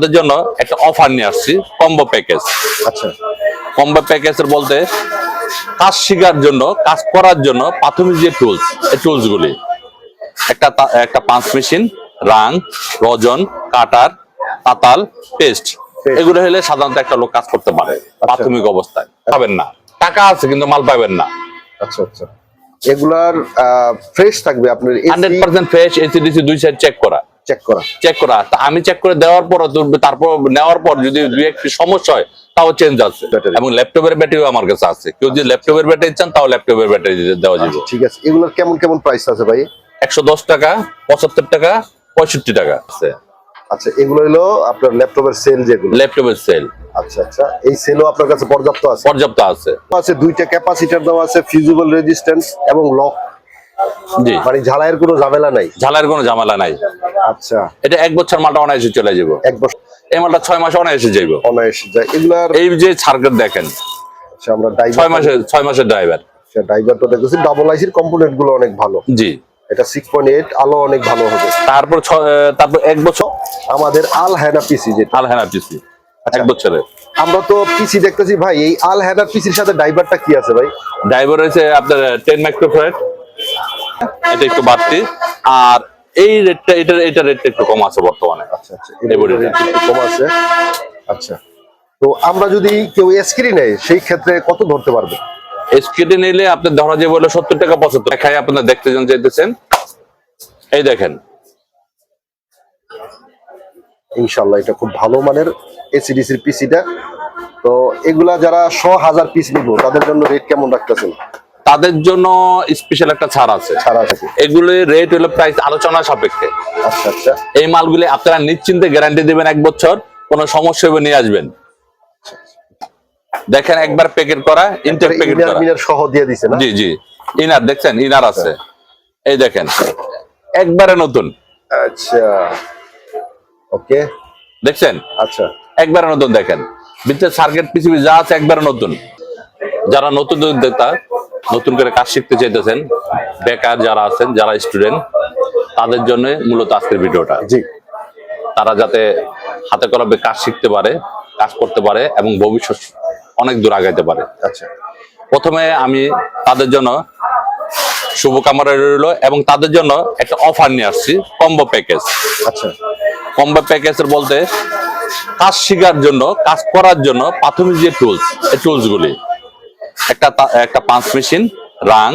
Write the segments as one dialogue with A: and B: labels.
A: তাদের জন্য একটা অফার নিয়ে আসছি কম্বো প্যাকেজ
B: আচ্ছা।
A: কম্বো প্যাকেজের বলতে কাজ শেখার জন্য কাজ করার জন্য প্রাথমিক যে টুলস এই টুলস গুলি একটা একটা পাঁচ মেশিন রাং রজন কাটার তাতাল পেস্ট এগুলো হলে সাধারণত একটা লোক কাজ করতে পারে প্রাথমিক অবস্থায়। পাবেন না। টাকা আছে কিন্তু মাল পাবেন না।
B: আচ্ছা আচ্ছা। এগুলার ফ্রেশ থাকবে আপনার
A: hundred percent fresh AC DC দুই সাইড চেক করা।
B: চেক করা।
A: চেক করা। তা আমি চেক করে দেওয়ার পর তারপর নেওয়ার পর যদি দুই একটি সমস্যা হয় তাও চেঞ্জ আছে। এবং ল্যাপটপের ব্যাটারিও আমার কাছে আছে। কেউ যদি ল্যাপটপের ব্যাটারি চান তাও ল্যাপটপের ব্যাটারি দেওয়া যাবে।
B: আচ্ছা, ঠিক আছে। এগুলোর কেমন কেমন প্রাইস আছে ভাই?
A: একশো দশ টাকা পঁচাত্তর টাকা পঁয়ষট্টি টাকা আছে।
B: আচ্ছা এগুলো হলো আপনার ল্যাপটপের সেল যেগুলো।
A: ল্যাপটপের সেল
B: আচ্ছা আচ্ছা। এই সেলও আপনার কাছে পর্যাপ্ত আছে?
A: পর্যাপ্ত আছে।
B: আছে দুইটা ক্যাপাসিটার দেওয়া আছে ফিজিবল রেজিস্ট্যান্স এবং লক
A: জি।
B: মানে ঝালাইয়ের কোনো ঝামেলা নাই?
A: কোনো ঝামেলা নাই।
B: আচ্ছা।
A: এটা এক বছর মালটা অনায়াসে চলে যাব
B: এক বছর।
A: এই মালটা ছয় মাসে অনায়াসে যাইব।
B: অনায়াসে যায়। এগুলার
A: এই যে সার্কেট দেখেন
B: আচ্ছা আমরা
A: ছয় ছয় মাসের ড্রাইভার
B: ড্রাইভারটা দেখতেছি ডাবল আইসির কম্পোনেন্টগুলো অনেক ভালো।
A: জি।
B: এটা সিক্স পয়েন্ট এইট আলো অনেক ভালো হবে।
A: তারপর তারপর এক বছর?
B: আমাদের আল হ্যানা পিসি যেটা।
A: আল পিসি এক বছরের।
B: আমরা তো পিসি দেখতেছি ভাই এই আল হ্যানার পিসির সাথে ড্রাইভারটা কি আছে ভাই?
A: ড্রাইভার হয়েছে আপনার টেন মাইক্রোফ্রেড এটা একটু বাড়তি। আর এই রেটটা এটার এটা রেটটা একটু কম আছে বর্তমানে।
B: আচ্ছা আচ্ছা একটু কম আছে। আচ্ছা তো আমরা যদি কেউ নেয় সেই ক্ষেত্রে কত ধরতে পারবে?
A: নিলে আপনার ধরা বলে সত্তর টাকা পঁচাত্তর দেখায় আপনার দেখতে জন চাইতেছেন এই দেখেন।
B: ইনশাল্লাহ এটা খুব ভালো মানের এসিডিসির পিসিটা তো এগুলা যারা শ হাজার পিস নিব তাদের জন্য রেট কেমন রাখতেছেন?
A: তাদের জন্য স্পেশাল একটা ছাড় আছে।
B: ছাড়া থাকে
A: এগুলি রেট হলো প্রাইস আলোচনা সাপেক্ষে।
B: আচ্ছা আচ্ছা।
A: এই মালগুলি আপনারা নিশ্চিন্তে গ্যারান্টি দিবেন এক বছর কোনো সমস্যা হবে নিয়ে আসবেন। দেখেন একবার প্যাকেট করা ইনটেক প্যাকেট করা।
B: মিনার সহ দিয়ে দিছে না?
A: জি জি। ইনার দেখছেন? ইনার আছে। এই দেখেন। একবারে নতুন।
B: আচ্ছা। ওকে।
A: দেখছেন?
B: আচ্ছা।
A: একবারে নতুন দেখেন। ভিতরে সার্কিট পিসিবি যা আছে একবারে নতুন। যারা নতুন উদ্যোক্তা নতুন করে কাজ শিখতে চাইতেছেন বেকার যারা আছেন যারা স্টুডেন্ট তাদের জন্য মূলত আজকের ভিডিওটা।
B: জি।
A: তারা যাতে হাতে কলমে কাজ শিখতে পারে কাজ করতে পারে এবং ভবিষ্যৎ অনেক দূর আগাইতে পারে।
B: আচ্ছা।
A: প্রথমে আমি তাদের জন্য শুভকামনা রইল এবং তাদের জন্য একটা অফার নিয়ে আসছি কম্বো প্যাকেজ
B: আচ্ছা।
A: কম্বো প্যাকেজের বলতে কাজ শেখার জন্য কাজ করার জন্য প্রাথমিক যে টুলস এই টুলস গুলি একটা একটা পাঁচ মেশিন রাং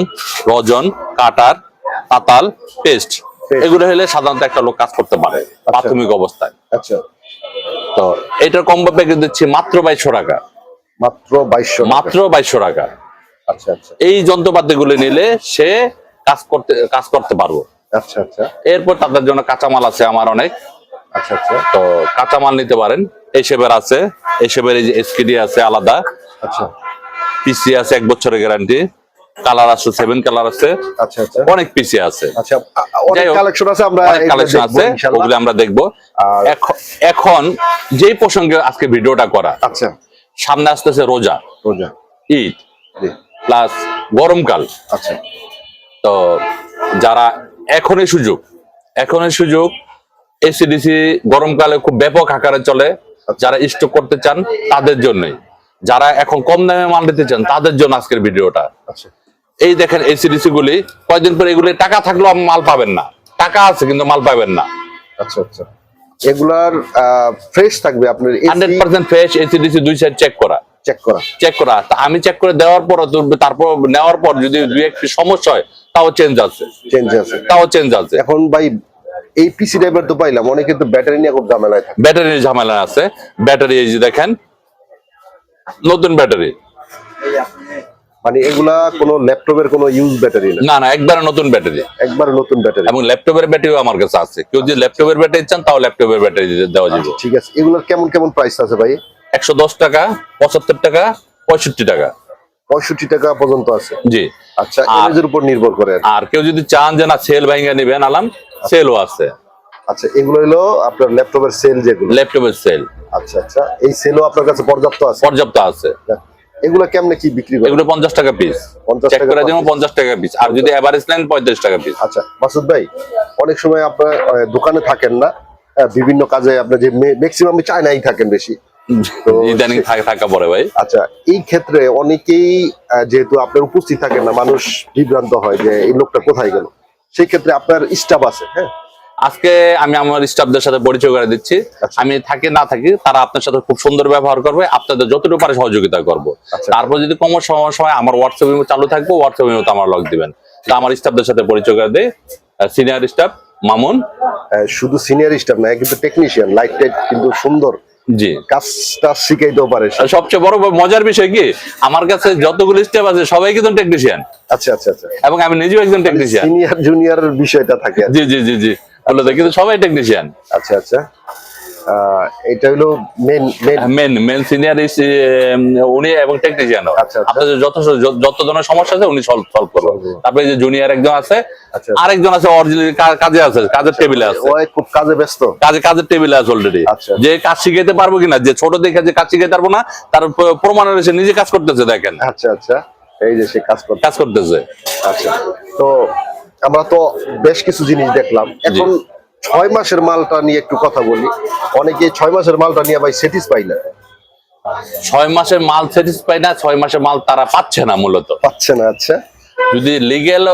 A: রজন কাটার তাতাল পেস্ট। এগুলো হলে সাধারণত একটা লোক কাজ করতে পারে প্রাথমিক অবস্থায়।
B: আচ্ছা।
A: তো এটার কম্বো প্যাকেজ দিচ্ছি মাত্র বাইশশো টাকা।
B: মাত্র বাইশশো
A: মাত্র বাইশশো টাকা।
B: আচ্ছা আচ্ছা।
A: এই যন্ত্রপাতিগুলি নিলে সে কাজ করতে কাজ করতে পারব।
B: আচ্ছা আচ্ছা।
A: এরপর তাদের জন্য কাঁচামাল আছে আমার অনেক।
B: আচ্ছা আচ্ছা।
A: তো কাঁচামাল নিতে পারেন। এসবের আছে এসবের এই যে এসকিডি আছে আলাদা।
B: আচ্ছা।
A: পিসি আছে এক বছরের গ্যারান্টি কালার আছে সেভেন কালার আছে।
B: আচ্ছা আচ্ছা।
A: অনেক পিসি আছে।
B: আচ্ছা অনেক কালেকশন আছে আমরা
A: অনেক কালেকশন
B: দেখব
A: আছে ওগুলো আমরা দেখব। এখন যেই প্রসঙ্গে আজকে ভিডিওটা করা
B: আচ্ছা।
A: সামনে আসতেছে রোজা।
B: রোজা।
A: ঈদ। প্লাস গরমকাল।
B: আচ্ছা।
A: তো যারা এখনই সুযোগ এখনই সুযোগ এসিডিসি গরমকালে খুব ব্যাপক আকারে চলে যারা স্টক করতে চান তাদের জন্যই। যারা এখন কম দামে মাল নিতে চান তাদের জন্য আজকের ভিডিওটা।
B: আচ্ছা।
A: এই দেখেন এসিডিসি গুলি কয়দিন পরে এগুলি টাকা থাকলেও মাল পাবেন না। টাকা আছে কিন্তু মাল পাবেন না।
B: আচ্ছা আচ্ছা। এগুলার ফ্রেশ থাকবে আপনার
A: hundred percent fresh AC DC দুই সাইড চেক করা।
B: চেক করা।
A: চেক করা। আমি চেক করে দেওয়ার পর তারপর নেওয়ার পর যদি দুই একটি সমস্যা হয় তাও চেঞ্জ আছে।
B: চেঞ্জ আছে।
A: তাও চেঞ্জ আছে।
B: এখন ভাই এই পিসি ড্রাইভার তো পাইলাম অনেকে তো ব্যাটারি নিয়ে খুব ঝামেলায় থাকে।
A: ব্যাটারির ঝামেলা আছে। ব্যাটারি এই যে দেখেন নতুন ব্যাটারি।
B: মানে এগুলা কোনো ল্যাপটপের কোনো ইউজ ব্যাটারি না?
A: না না একবারে নতুন ব্যাটারি।
B: একবার নতুন ব্যাটারি।
A: এবং ল্যাপটপের ব্যাটারিও আমার কাছে আছে। কেউ যদি ল্যাপটপের ব্যাটারি চান তাও ল্যাপটপের ব্যাটারি দেওয়া যাবে।
B: ঠিক আছে। এগুলোর কেমন কেমন প্রাইস আছে ভাই?
A: একশো দশ টাকা পঁচাত্তর টাকা পঁয়ষট্টি টাকা।
B: পঁয়ষট্টি টাকা পর্যন্ত আছে।
A: জি।
B: আচ্ছা
A: আর-
B: এর উপর নির্ভর করে আর
A: কেউ যদি চান যে না সেল ভাইঙ্গা নিবেন আলাম সেলও আছে।
B: আচ্ছা এগুলো হলো আপনার ল্যাপটপের সেল যেগুলো।
A: ল্যাপটপের সেল।
B: আচ্ছা আচ্ছা এই সেলও আপনার কাছে পর্যাপ্ত আছে?
A: পর্যাপ্ত আছে।
B: এগুলো কেমনে কি বিক্রি করে
A: এগুলো পঞ্চাশ টাকা পিস
B: 50
A: চেক
B: টাকা
A: করে
B: per
A: দেবো
B: piece।
A: পঞ্চাশ টাকা পিস আর যদি এভারেজ নেন পঁয়ত্রিশ টাকা পিস
B: আচ্ছা মাসুদ ভাই অনেক সময় আপনার দোকানে থাকেন না হ্যাঁ, বিভিন্ন কাজে আপনার যে ম্যাক্সিমাম চায়নাই থাকেন বেশি।
A: ইদানিং থাকা- পরে ভাই।
B: আচ্ছা এই ক্ষেত্রে অনেকেই যেহেতু আপনার উপস্থিত থাকেন না মানুষ বিভ্রান্ত হয় যে এই লোকটা কোথায় গেল? সেই ক্ষেত্রে আপনার স্টাফ আছে হ্যাঁ?
A: আজকে আমি আমার স্টাফদের সাথে পরিচয় করে দিচ্ছি।
B: আচ্ছা।
A: আমি থাকি না থাকি তারা আপনার সাথে খুব সুন্দর ব্যবহার করবে আপনাদের যতটুকু পারে সহযোগিতা করব।
B: আচ্ছা।
A: তারপর যদি কম সময় সময় আমার হোয়াটসঅ্যাপ চালু থাকব হোয়াটসঅ্যাপ তো আমার লগ দিবেন। তা আমার স্টাফদের সাথে পরিচয় করে দেয় সিনিয়র স্টাফ মামুন।
B: শুধু সিনিয়র স্টাফ না কিন্তু টেকনিশিয়ান লাইট টাইট কিন্তু সুন্দর।
A: জি।
B: কাজটা শিখাইতেও পারে
A: সবচেয়ে বড় মজার বিষয় কি আমার কাছে যতগুলো স্টাফ আছে সবাই কিন্তু টেকনিশিয়ান
B: আচ্ছা আচ্ছা আচ্ছা।
A: এবং আমি নিজেও একজন টেকনিশিয়ান
B: সিনিয়র জুনিয়র বিষয়টা থাকে
A: জি জি জি জি। বলল কিন্তু সবাই টেকনিশিয়ান
B: আচ্ছা আচ্ছা। এটা হলো মেন মেন
A: মেন সিনিয়র উনি এবং টেকনিশিয়ানও
B: আচ্ছা, আচ্ছা।
A: আপনাদের যত যত ধরনের সমস্যা আছে উনি সলভ সলভ
B: করবে।
A: তারপরে যে জুনিয়র একজন আছে
B: আচ্ছা।
A: আরেকজন আছে অরিজিনালি কাজে আছে কাজের টেবিলে আছে।
B: ও খুব কাজে ব্যস্ত।
A: কাজে কাজের টেবিলে আছে অলরেডি। যে কাজ শিখাইতে পারব কিনা যে ছোট দেখে যে কাজ শিখাইতে পারব না তার প্রমাণ রয়েছে নিজে কাজ করতেছে দেখেন।
B: আচ্ছা আচ্ছা। এই যে সে কাজ করতে
A: কাজ করতেছে।
B: আচ্ছা। তো আমরা তো বেশ কিছু জিনিস দেখলাম। এখন ছয় মাসের মালটা নিয়ে একটু কথা বলি। অনেকে ছয় মাসের মালটা নিয়ে ভাই স্যাটিসফাই না।
A: ছয় মাসের মাল স্যাটিসফাই না ছয় মাসের মাল তারা পাচ্ছে না মূলত।
B: পাচ্ছে না আচ্ছা।
A: যদি লিগেল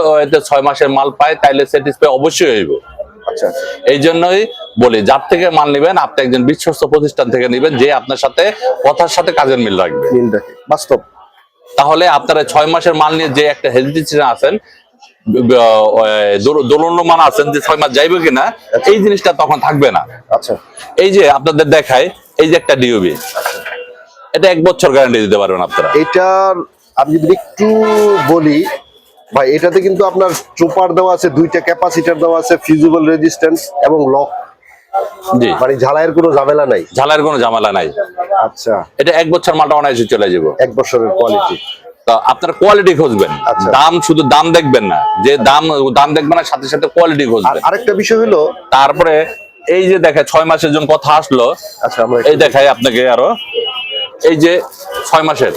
A: ছয় মাসের মাল পায় তাহলে স্যাটিসফাই অবশ্যই হইব।
B: আচ্ছা আচ্ছা।
A: এই জন্যই বলি যার থেকে মাল নেবেন আপনি একজন বিশ্বস্ত প্রতিষ্ঠান থেকে নেবেন যে আপনার সাথে কথার সাথে কাজের মিল রাখবে।
B: মিল বাস্তব।
A: তাহলে আপনারা ছয় মাসের মাল নিয়ে যে একটা হেজিটেশন আছেন দোলনমান আছেন যে ছয় মাস যাইবে কিনা এই জিনিসটা তখন থাকবে না।
B: আচ্ছা।
A: এই যে আপনাদের দেখায় এই যে একটা ডিওবি এটা এক বছর গ্যারান্টি দিতে পারবেন আপনারা।
B: এটার আমি যদি একটু বলি ভাই এটাতে কিন্তু আপনার চোপার দেওয়া আছে দুইটা ক্যাপাসিটার দেওয়া আছে ফিজিবল রেজিস্ট্যান্স এবং লক
A: জি।
B: মানে ঝালাইয়ের কোনো ঝামেলা নাই।
A: ঝালের কোনো ঝামেলা নাই।
B: আচ্ছা।
A: এটা এক বছর মালটা অনায়াসে চলে যাব।
B: এক বছরের কোয়ালিটি
A: তো আপনার কোয়ালিটি খুঁজবেন।
B: আচ্ছা।
A: দাম শুধু দাম দেখবেন না যে দাম দাম দেখবেন না সাথে সাথে কোয়ালিটি খুঁজবেন।
B: আরেকটা বিষয় হলো
A: তারপরে এই যে দেখে ছয় মাসের জন্য কথা আসলো
B: আচ্ছা
A: এই দেখাই আপনাকে আরও। এই যে ছয় মাসের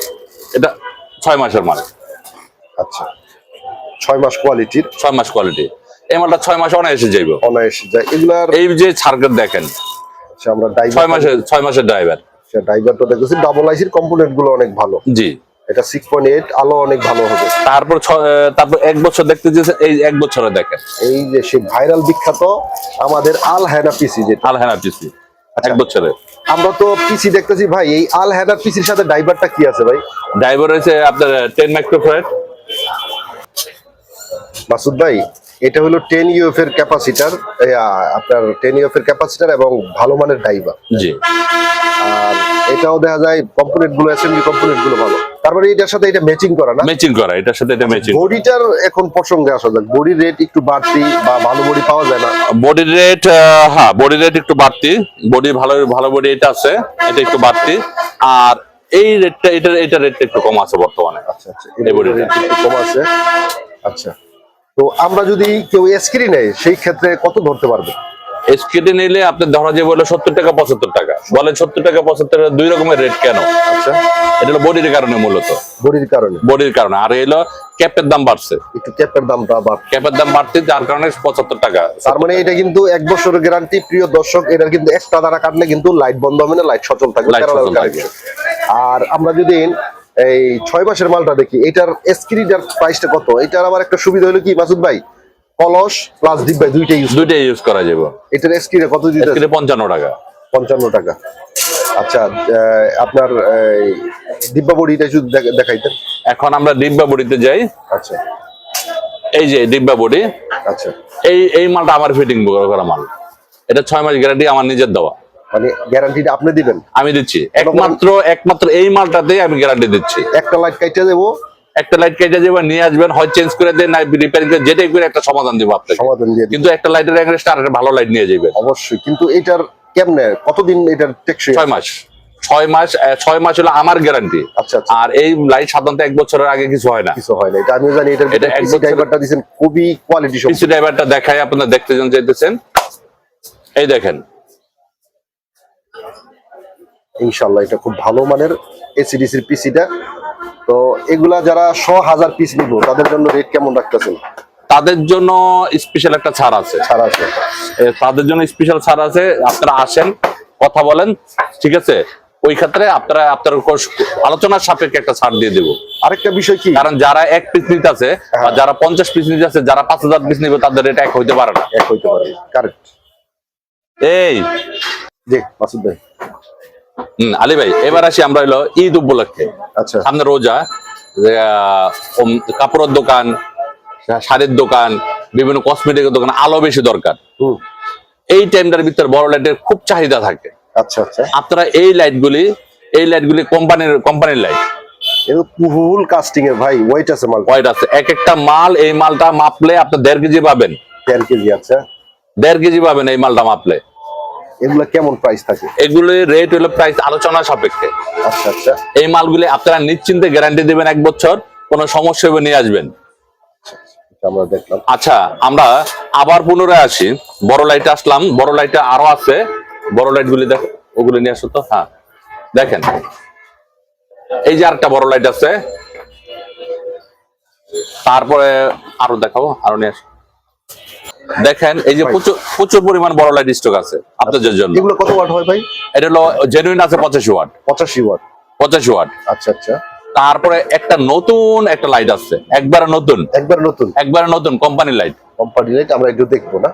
A: এটা ছয় মাসের মাল।
B: আচ্ছা ছয় মাস কোয়ালিটির
A: ছয় মাস কোয়ালিটি এই মালটা ছয় মাসে অনায়াসে যাইব।
B: অনায়াসে যায়। এগুলার
A: এই যে ছাড়কের দেখেন
B: আচ্ছা আমরা
A: ছয় মাসের ছয় মাসের ড্রাইভার
B: ড্রাইভারটা দেখেছি ডাবল আইসির কম্পোনেন্টগুলো অনেক ভালো।
A: জি।
B: এটা সিক্স পয়েন্ট এইট আলো অনেক ভালো হবে।
A: তারপর তারপর এক বছর দেখতে যেছে এই এক বছরে দেখেন।
B: এই যে সে ভাইরাল বিখ্যাত আমাদের আল হ্যানা পিসি যেটা।
A: আলহানা পিসি
B: আচ্ছা।
A: এক বছরে।
B: আমরা তো পিসি দেখতেছি ভাই এই আল হ্যানা পিসির সাথে ড্রাইভারটা কি আছে ভাই?
A: ড্রাইভার রয়েছে আপনার টেন মাইক্রোফ্রাইড
B: মাসুদ ভাই এটা হলো টেন ইউএফ এর ক্যাপাসিটার আপনার টেন ইউএফ এর ক্যাপাসিটার এবং ভালো মানের ড্রাইভার
A: জি।
B: আর এটাও দেখা যায় কম্পোনেন্টগুলো অ্যাসেম্বলি কম্পোনেন্টগুলো ভালো। তারপরে এটার সাথে এটা ম্যাচিং করা না?
A: ম্যাচিং করা এটার সাথে এটা ম্যাচিং
B: বডিটার এখন প্রসঙ্গে আসা যাক। বডির রেট একটু বাড়তি বা ভালো বডি পাওয়া যায় না?
A: বডি রেট হ্যাঁ বডি রেট একটু বাড়তি। বডি ভালো ভালো বডি এটা আছে এটা একটু বাড়তি। আর এই রেটটা এটা এটা রেটটা একটু কম আছে বর্তমানে।
B: আচ্ছা আচ্ছা
A: এই বডিটা।
B: রেট একটু কম আছে। আচ্ছা তো আমরা যদি কেউ স্ক্রিন নেয় সেই ক্ষেত্রে কত ধরতে পারবে?
A: এসকেটে নিলে আপনি ধরা যায় বলে সত্তর টাকা পঁচাত্তর টাকা। বলে সত্তর টাকা পঁচাত্তর টাকা দুই রকমের রেট কেন?
B: আচ্ছা।
A: এটা হলো বডির কারণে মূলত।
B: বডির কারণে।
A: বডির কারণে। আর এলো ক্যাপের দাম বাড়ছে।
B: একটু ক্যাপের দামটা আবার
A: ক্যাপের দাম বাড়ছে যার কারণে পঁচাত্তর টাকা।
B: তার মানে এটা কিন্তু এক বছরের গ্যারান্টি প্রিয় দর্শক এটার কিন্তু একটা দ্বারা কাটলে কিন্তু লাইট বন্ধ হবে না লাইট সচল।
A: থাকবে।
B: আর আমরা যদি এই ছয় মাসের মালটা দেখি এটার স্ক্রিনটার প্রাইসটা কত? এটার আবার একটা সুবিধা হলো কি মাসুদ ভাই? কলস প্লাস ডিব্বা দুইটাই ইউজ
A: দুইটাই ইউজ করা যাবে।
B: এটার স্ক্রিনে কত দিতে
A: এসকেটে পঞ্চান্ন টাকা।
B: পঞ্চান্ন টাকা। আচ্ছা আপনার ডিব্বা বডিটা শুধু দেখ- দেখাইতেন।
A: এখন আমরা ডিব্বা বডিতে যাই।
B: আচ্ছা।
A: এই যে ডিব্বা বডি
B: আচ্ছা।
A: এই এই মালটা আমার ফিটিং করা মাল। এটা ছয় মাস গ্যারান্টি আমার নিজের দেওয়া।
B: মানে গ্যারান্টিটা আপনি দিবেন?
A: আমি দিচ্ছি। একমাত্র একমাত্র এই মালটাতেই আমি গ্যারান্টি দিচ্ছি।
B: একটা লাইট কাইটে দেবো
A: একটা লাইট কেটে যাবেন নিয়ে আসবেন হয় চেঞ্জ করে দেন না রিপেয়ারিং করে যেটাই করে একটা সমাধান দিব আপনাকে।
B: সমাধান দিয়ে
A: কিন্তু একটা লাইটের এগেনস্ট আর একটা ভালো লাইট নিয়ে যাবেন
B: অবশ্যই কিন্তু এটার কেমনে কতদিন এটার টেকসই
A: ছয় মাস। ছয় মাস ছয় মাস হলো আমার গ্যারান্টি
B: আচ্ছা আচ্ছা।
A: আর এই লাইট সাধারণত এক বছরের আগে কিছু হয় না।
B: কিছু হয় না এটা আমি জানি এটার
A: এটা এক
B: ড্রাইভারটা দিয়েছেন খুবই কোয়ালিটি সম্পন্ন
A: পিসি ড্রাইভারটা দেখায় আপনারা দেখতে জন চাইতেছেন এই দেখেন।
B: ইনশাল্লাহ এটা খুব ভালো মানের এসিডিসির পিসিটা তো এগুলা যারা শ হাজার পিস নিব তাদের জন্য রেট কেমন রাখতেছেন?
A: তাদের জন্য স্পেশাল একটা ছাড় আছে।
B: ছাড় আছে।
A: তাদের জন্য স্পেশাল ছাড় আছে আপনারা আসেন কথা বলেন ঠিক আছে? ওই ক্ষেত্রে আপনারা আপনার আলোচনার সাপেক্ষে একটা ছাড় দিয়ে দেবো।
B: আরেকটা বিষয় কি?
A: কারণ যারা এক পিস নিতে আছে যারা পঞ্চাশ পিস নিতে আছে যারা পাঁচ হাজার পিস নিবে তাদের রেট এক হইতে পারে না।
B: এক হইতে পারে। না কারেক্ট
A: এই।
B: জি মাসুদ ভাই।
A: আলী ভাই এবার আসি আমরা হলো ঈদ উপলক্ষে।
B: আচ্ছা।
A: সামনে রোজা কাপড়ের দোকান শাড়ির দোকান বিভিন্ন কসমেটিকের দোকান আলো বেশি দরকার। এই টাইমটার ভিতরে বড় লাইটের খুব চাহিদা থাকে।
B: আচ্ছা আচ্ছা।
A: আপনারা এই লাইটগুলি এই লাইটগুলি কোম্পানির কোম্পানির লাইট
B: ফুল কাস্টিং এর ভাই ওয়েট আছে মাল।
A: হোয়াইট আছে। এক একটা মাল এই মালটা মাপলে আপনি দেড় কেজি পাবেন।
B: দেড় কেজি আচ্ছা।
A: দেড় কেজি পাবেন এই মালটা মাপলে।
B: এগুলা কেমন প্রাইস থাকে?
A: এগুলো রেট হলো প্রাইস আলোচনা সাপেক্ষে।
B: আচ্ছা আচ্ছা।
A: এই মালগুলি আপনারা নিশ্চিন্তে গ্যারান্টি দেবেন এক বছর কোনো সমস্যা হবে নিয়ে আসবেন।
B: আমরা দেখলাম।
A: আচ্ছা আমরা আবার পুনরায় আসি। বড় লাইট আসলাম। বড় লাইটে আরও আছে। বড় লাইট গুলি দেখো ওগুলো নিয়ে আসো তো। হ্যাঁ দেখেন। এই যে আরেকটা বড় লাইট আছে। তারপরে আরও দেখাবো আরও নিয়ে আসো। দেখেন এই যে প্রচুর প্রচুর পরিমাণ বড় লাইট স্টক আছে আপনাদের জন্য।
B: এগুলো কত ওয়াট হয় ভাই?
A: এটা হলো জেনুইন আছে পঁচাশি ওয়াট।
B: পঁচাশি ওয়াট।
A: পঁচাশি ওয়াট।
B: আচ্ছা আচ্ছা।
A: তারপরে একটা নতুন একটা লাইট আছে একবারে নতুন।
B: একবার নতুন?
A: একবারে নতুন কোম্পানির লাইট
B: কোম্পানি লাইট আমরা একটু দেখব না।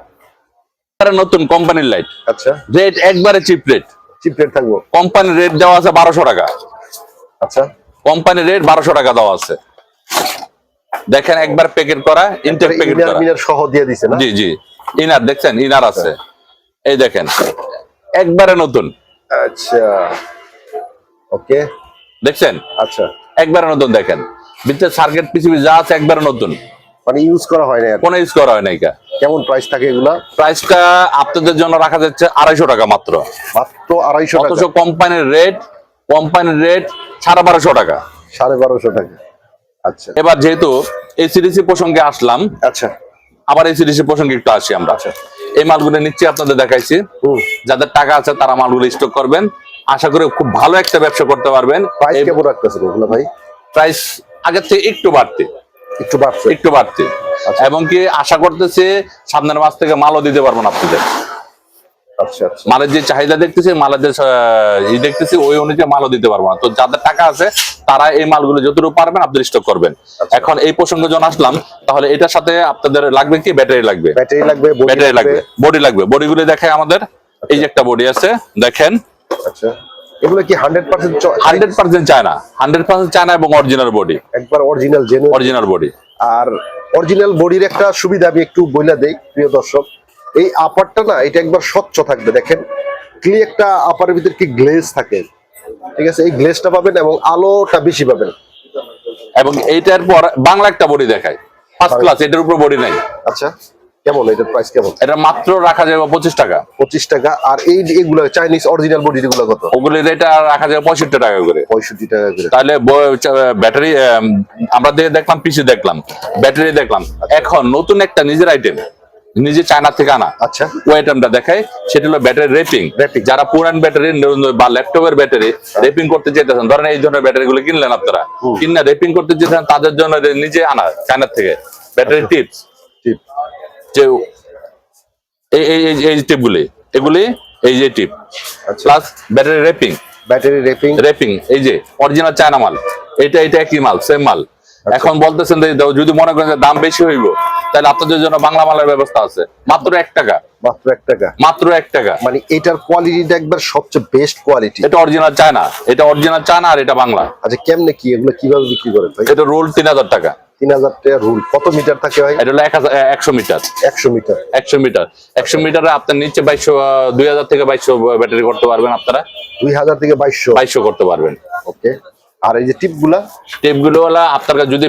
A: একবারে নতুন কোম্পানির লাইট
B: আচ্ছা।
A: রেট একবারে চিপ রেট
B: চিপ রেট থাকব।
A: কোম্পানির রেট দেওয়া আছে বারোশো টাকা।
B: আচ্ছা।
A: কোম্পানির রেট বারোশো টাকা দেওয়া আছে। দেখেন একবার প্যাকেট করা ইনটেক প্যাকেট করা।
B: মিনার সহ দিয়ে দিছে না?
A: জি জি। ইনার দেখছেন? ইনার আছে। এই দেখেন। একবারে নতুন।
B: আচ্ছা। ওকে।
A: দেখছেন?
B: আচ্ছা।
A: একবারে নতুন দেখেন। ভিতরে সার্কিট পিসিবি যা আছে একবারে নতুন।
B: মানে ইউজ করা হয় না
A: কোনো ইউজ করা হয় না এটা
B: কেমন প্রাইস থাকে এগুলা?
A: প্রাইসটা আপনাদের জন্য রাখা যাচ্ছে আড়াইশো টাকা মাত্র।
B: মাত্র আড়াইশো
A: অথচ
B: টাকা
A: কোম্পানির রেট কোম্পানির রেট সাড়ে বারোশো টাকা।
B: সাড়ে বারোশো টাকা। আচ্ছা।
A: এবার যেহেতু এসিডিসি প্রসঙ্গে আসলাম
B: আচ্ছা।
A: আবার এসিডিসি প্রসঙ্গে একটু আসি আমরা।
B: আচ্ছা।
A: এই মালগুলো নিচ্ছি আপনাদের দেখাইছি। যাদের টাকা আছে তারা মালগুলো স্টক করবেন। আশা করি খুব ভালো একটা ব্যবসা করতে পারবেন।
B: প্রাইস কেমন রাখতেছেন ভাই?
A: প্রাইস আগের থেকে একটু বাড়তি।
B: একটু বাড়ছে?
A: একটু বাড়তি।
B: আচ্ছা।
A: এবং কি আশা করতেছে সামনের মাস থেকে মালও দিতে পারবেন আপনাদের। মালের যে চাহিদা দেখতেছি মালের যে ই দেখতেছি ওই অনুযায়ী মালও দিতে পারব না। তো যাদের টাকা আছে তারা এই মালগুলো যতটুকু পারবেন আপনি স্টক করবেন।
B: আচ্ছা।
A: এখন এই প্রসঙ্গে যখন আসলাম তাহলে এটার সাথে আপনাদের লাগবে কি? ব্যাটারি লাগবে।
B: ব্যাটারি লাগবে
A: ব্যাটারি লাগবে। বডি লাগবে। বডিগুলো দেখে আমাদের। এই যে একটা বডি আছে দেখেন।
B: আচ্ছা। এগুলো কি hundred percent
A: hundred percent China hundred percent China এবং অরিজিনাল বডি
B: একবার অরিজিনাল জেনুইন
A: অরিজিনাল বডি
B: আর অরিজিনাল বডির একটা সুবিধা আমি একটু বইলা দেই প্রিয় দর্শক। এই আপারটা না এটা একবার স্বচ্ছ থাকবে দেখেন। ক্লি একটা আপারের ভিতরে কি গ্লেজ থাকে। ঠিক আছে? এই গ্লেজটা পাবেন এবং আলোটা বেশি পাবেন।
A: এবং এইটার পর বাংলা একটা বডি দেখায়। ফার্স্ট ক্লাস এটার উপর বডি নাই।
B: আচ্ছা কেমন? এটার প্রাইস কেমন?
A: এটা মাত্র রাখা যাবে পঁচিশ টাকা।
B: পঁচিশ টাকা। আর এই যে এগুলো চাইনিজ অরিজিনাল বডি গুলো কত?
A: ওগুলি রেট রাখা যাবে পঁয়ষট্টি টাকা করে।
B: পঁয়ষট্টি টাকা করে।
A: তাহলে ব্যাটারি আমরা দেখলাম পিসি দেখলাম ব্যাটারি দেখলাম। এখন নতুন একটা নিজের আইটেম নিজে চায়না থেকে আনা।
B: আচ্ছা।
A: ওই আইটেমটা দেখায় সেটা হলো ব্যাটারি রেপিং। যারা পুরান ব্যাটারি বা ল্যাপটপের ব্যাটারি রেপিং করতে চাইতেছেন ধরেন এই ধরনের ব্যাটারি গুলো কিনলেন আপনারা। কিনা রেপিং করতে চাইতেছেন তাদের জন্য নিজে আনা চায়নার থেকে। ব্যাটারি টিপস
B: ঠিক
A: যে এই এই এই- এই টিপ গুলি এগুলি এই যে টিপ
B: আচ্ছা।
A: Plus battery wrapping
B: battery wrapping
A: wrapping এই যে অরিজিনাল চায়না মাল। এটা এটা একই মাল সেম মাল। এখন বলতেছেন যে যদি মনে করেন দাম বেশি হইব তাহলে আপনাদের জন্য বাংলা মালের ব্যবস্থা আছে। মাত্র এক টাকা।
B: মাত্র এক টাকা।
A: মাত্র এক টাকা।
B: মানে এটার কোয়ালিটিটা একবার সবচেয়ে বেস্ট কোয়ালিটি
A: এটা অরিজিনাল চায়না এটা অরিজিনাল চায়না আর এটা বাংলা।
B: আচ্ছা কেমনে কি? এগুলো কীভাবে বিক্রি করেন ভাই?
A: এটা রোল তিন হাজার টাকা।
B: তিন হাজার টাকা রুল কত মিটার থাকে ভাই?
A: এটা হলো এক হাজার একশো মিটার
B: একশো মিটার
A: একশো মিটার একশো মিটারে আপনার নিচে বাইশশো দুই হাজার থেকে বাইশশো ব্যাটারি করতে পারবেন আপনারা।
B: দুই হাজার থেকে বাইশশো।
A: বাইশশো করতে পারবেন।
B: ওকে আর এই যে
A: টিপগুলা টেপগুলো হলো আপনার কাছে যদি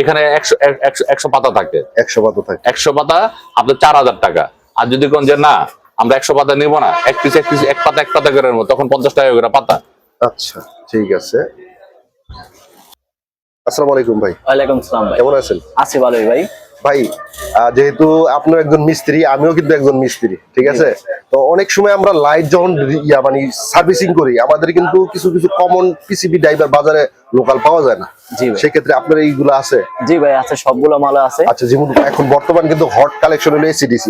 A: এখানে একশো একশো একশো পাতা থাকে।
B: একশো পাতা থাকে।
A: একশো পাতা আপনার চার হাজার টাকা। আর যদি কোন যে না আমরা একশো পাতা নিবো না এক পিস এক পিস এক পাতা এক পাতা করে নেব তখন পঞ্চাশ টাকা করে পাতা।
B: আচ্ছা ঠিক আছে। আসসালামু আলাইকুম ভাই।
C: ওয়ালাইকুম আসসালাম ভাই।
B: কেমন আছেন?
C: আছি ভালোই ভাই।
B: ভাই যেহেতু আপনার একজন মিস্ত্রি আমিও কিন্তু একজন মিস্ত্রি ঠিক আছে? তো অনেক সময় আমরা লাইট যখন ইয়া মানে সার্ভিসিং করি আমাদের কিন্তু কিছু কিছু কমন পিসিবি ড্রাইভার বাজারে লোকাল পাওয়া যায় না।
C: জি
B: সেক্ষেত্রে আপনার এইগুলো আছে?
C: জি ভাই আছে সবগুলো মাল আছে।
B: আচ্ছা যেমন এখন বর্তমান কিন্তু হট কালেকশন হলো এসিডিসি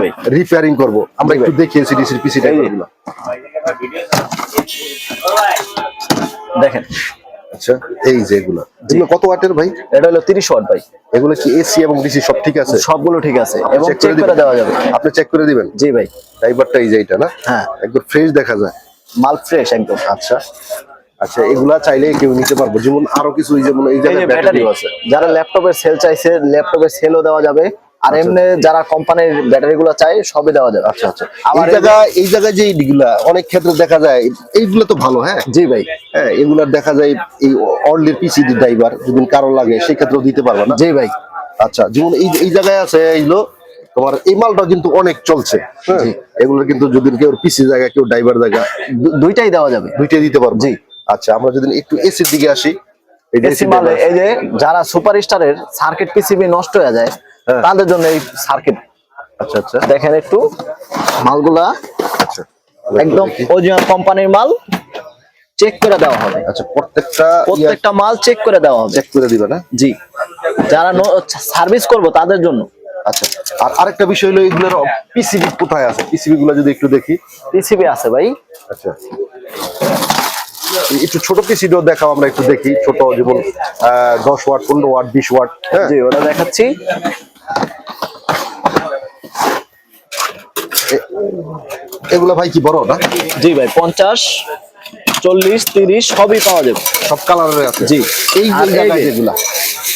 C: ভাই।
B: রিপেয়ারিং করব। আমরা একটু। দেখি এসিডিসির পিসি। ড্রাইভারগুলো
C: দেখেন
B: আচ্ছা এই যে এগুলো। এগুলো কত ওয়াটের ভাই?
C: এটা হলো তিরিশ ওয়াট ভাই।
B: এগুলো কি এসি এবং ডিসি সব ঠিক আছে?
C: সবগুলো ঠিক আছে। এবং
B: চেক
C: করে? দেওয়া যাবে।
B: আপনি চেক করে দিবেন?
C: জি ভাই।
B: ড্রাইভারটা এই যে এটা না?
C: হ্যাঁ।
B: একদম ফ্রেশ দেখা যায়।
C: মাল ফ্রেশ একদম।
B: আচ্ছা। আচ্ছা এগুলা চাইলে কেউ নিতে পারব। যেমন আরও কিছু যেমন এই জায়গায়
C: যে ব্যাটারি
B: আছে।
C: যারা ল্যাপটপের সেল চাইছে ল্যাপটপের সেলও দেওয়া যাবে। আর এমনি যারা কোম্পানির ব্যাটারি গুলো চাই সবই দেওয়া যাবে
B: আচ্ছা আচ্ছা। এই জায়গা এই জায়গায় যে এইগুলা অনেক ক্ষেত্রে দেখা যায় এইগুলো তো ভালো হ্যাঁ?
C: জি ভাই।
B: হ্যাঁ এগুলার দেখা যায় এই অনলির পিসিডি ড্রাইভার যদি কারও লাগে সেই ক্ষেত্রেও দিতে পারবে না?
C: জি ভাই।
B: আচ্ছা যেমন এই এই জায়গায় আছে এইগুলো তোমার এই মালটা কিন্তু অনেক চলছে হ্যাঁ? এগুলো কিন্তু যদি কেউ পিসি জায়গা কেউ ড্রাইভার জায়গা
C: দুইটাই দেওয়া যাবে।
B: দুইটাই দিতে পারব?
C: জি।
B: আচ্ছা আমরা যদি একটু এসির দিকে আসি এই যে
C: এসি
B: AC
C: মালে এই যে যারা সুপার স্টারের সার্কিট পিসিবি নষ্ট হয়ে যায়। তাদের জন্য এই সার্কিট
B: আচ্ছা আচ্ছা।
C: দেখেন একটু মালগুলা
B: আচ্ছা।
C: একদম অরিজিনাল কোম্পানির মাল চেক করে দেওয়া হবে।
B: আচ্ছা প্রত্যেকটা
C: প্রত্যেকটা মাল চেক করে দেওয়া হবে।
B: চেক করে দিবে না?
C: জি। যারা সার্ভিস করব তাদের জন্য।
B: আচ্ছা আর আরেকটা বিষয় হলো এগুলোর পিসিবি কোথায় আছে? পিসিবি গুলো যদি একটু দেখি।
C: পিসিবি আছে ভাই।
B: আচ্ছা। একটু ছোট পিসিটাও দেখাও আমরা একটু দেখি। ছোট যেমন দশ ওয়াট পনেরো ওয়াট বিশ ওয়াট হ্যাঁ?
C: জি ওটা দেখাচ্ছি।
B: এগুলো ভাই কি বড় না?
C: জি ভাই পঞ্চাশ চল্লিশ তিরিশ সবই পাওয়া যাবে।
B: সব কালারের আছে।
C: জি।
B: এই যে
C: যে-
B: যেগুলা।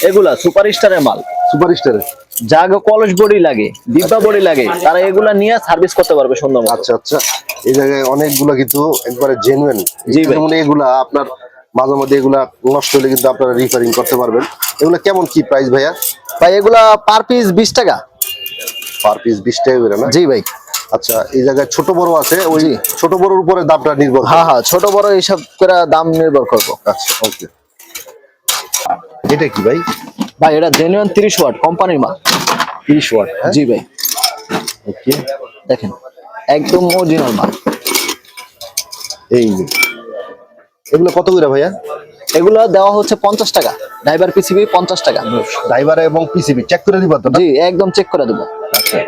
C: এগুলা সুপার স্টারের মাল।
B: সুপার স্টারের
C: যাকে কলেজ বডি লাগে ডিব্বা বডি লাগে তারা এগুলা নিয়ে সার্ভিস করতে পারবে সুন্দর
B: আচ্ছা আচ্ছা। এই জায়গায় অনেকগুলো কিন্তু একবারে জেনুইন
C: জি ভাই।
B: এগুলা আপনার মাঝে মধ্যে এগুলা নষ্ট হলে কিন্তু আপনারা রিপেয়ারিং করতে পারবেন। এগুলা কেমন কি প্রাইস ভাইয়া?
C: ভাই এগুলা পার পিস বিশ টাকা?
B: পার পিস বিশ টাকা করে না?
C: জি ভাই।
B: আচ্ছা এই জায়গায় ছোট বড় আছে ওই ছোট বড়র উপরে দামটা নির্ভর
C: হ্যাঁ হ্যাঁ ছোট বড় এইসব করে দাম নির্ভর করব।
B: আচ্ছা ওকে এটা কি ভাই?
C: ভাই এটা জেনুইন তিরিশ ওয়াট কোম্পানির মাল।
B: তিরিশ ওয়াট হ্যাঁ?
C: জি ভাই।
B: ওকে
C: দেখেন একদম অরিজিনাল মাল।
B: এই। এগুলো কত করে ভাইয়া?
C: এগুলো দেওয়া হচ্ছে পঞ্চাশ টাকা। ড্রাইভার পিসিবি পঞ্চাশ টাকা।
B: ড্রাইভার এবং পিসিবি চেক করে দিব তো
C: জি একদম চেক করে দেবো।
B: আচ্ছা।